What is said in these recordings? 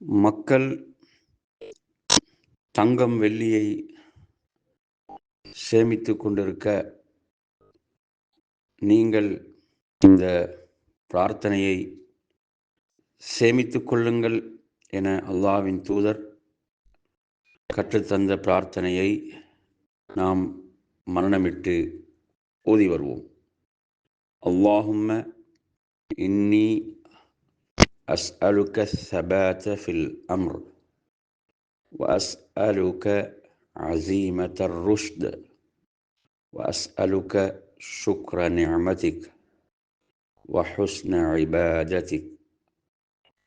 மக்கள் தங்கம் வெள்ளியை சேமித்து கொண்டிருக்க நீங்கள் இந்த பிரார்த்தனையை சேமித்துக் கொள்ளுங்கள் என அல்லாவின் தூதர் கற்றுத்தந்த பிரார்த்தனையை நாம் மரணமிட்டு ஓதி வருவோம். அல்லாஹும்ம இன்னி أسألك الثبات في الأمر وأسألك عزيمة الرشد وأسألك شكر نعمتك وحسن عبادتك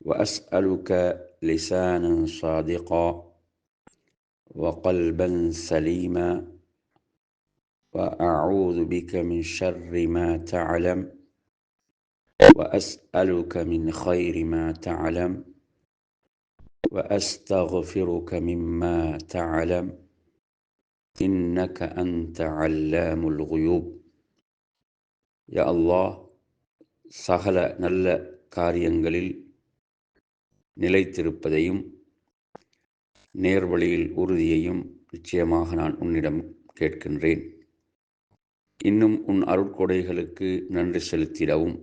وأسألك لسانا صادقا وقلبا سليما وأعوذ بك من شر ما تعلم. واسالك من خير ما تعلم واستغفرك مما تعلم انك انت علام الغيوب يا الله சகல நல்ல காரியங்களில் நிலைத்திருப்பதையும் நேர்வழியில் உறுதியையும் நிச்சயமாக நான் உன்னிடம் கேட்கின்றேன் இன்னும் உன் அருட்கொடைகளுக்கு நன்றி செலுத்திடவும்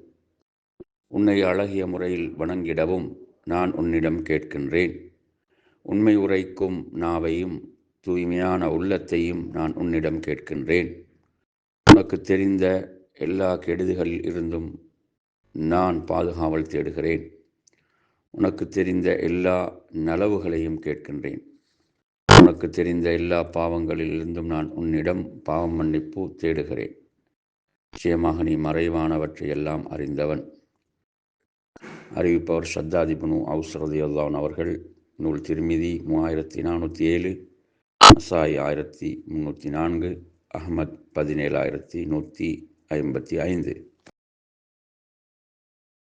உன்னை அழகிய முறையில் வணங்கிடவும் நான் உன்னிடம் கேட்கின்றேன். உண்மை உரைக்கும் நாவையும் தூய்மையான உள்ளத்தையும் நான் உன்னிடம் கேட்கின்றேன். உனக்கு தெரிந்த எல்லா கெடுதிகளில் இருந்தும் நான் பாதுகாவல் தேடுகிறேன். உனக்கு தெரிந்த எல்லா நலவுகளையும் கேட்கின்றேன். உனக்கு தெரிந்த எல்லா பாவங்களிலிருந்தும் நான் உன்னிடம் பாவம் மன்னிப்பு தேடுகிறேன். நிச்சயமாக நீ மறைவானவற்றை எல்லாம் அறிந்தவன். அறிவிப்பவர் ஷத்தாதிபனு அவுசரதி அல்லான் அவர்கள் நூல் திருமிதி மூவாயிரத்தி நானூற்றி ஏழு அசாய் ஆயிரத்தி முந்நூற்றி நான்கு அகமத் பதினேழாயிரத்தி நூற்றி ஐம்பத்தி ஐந்து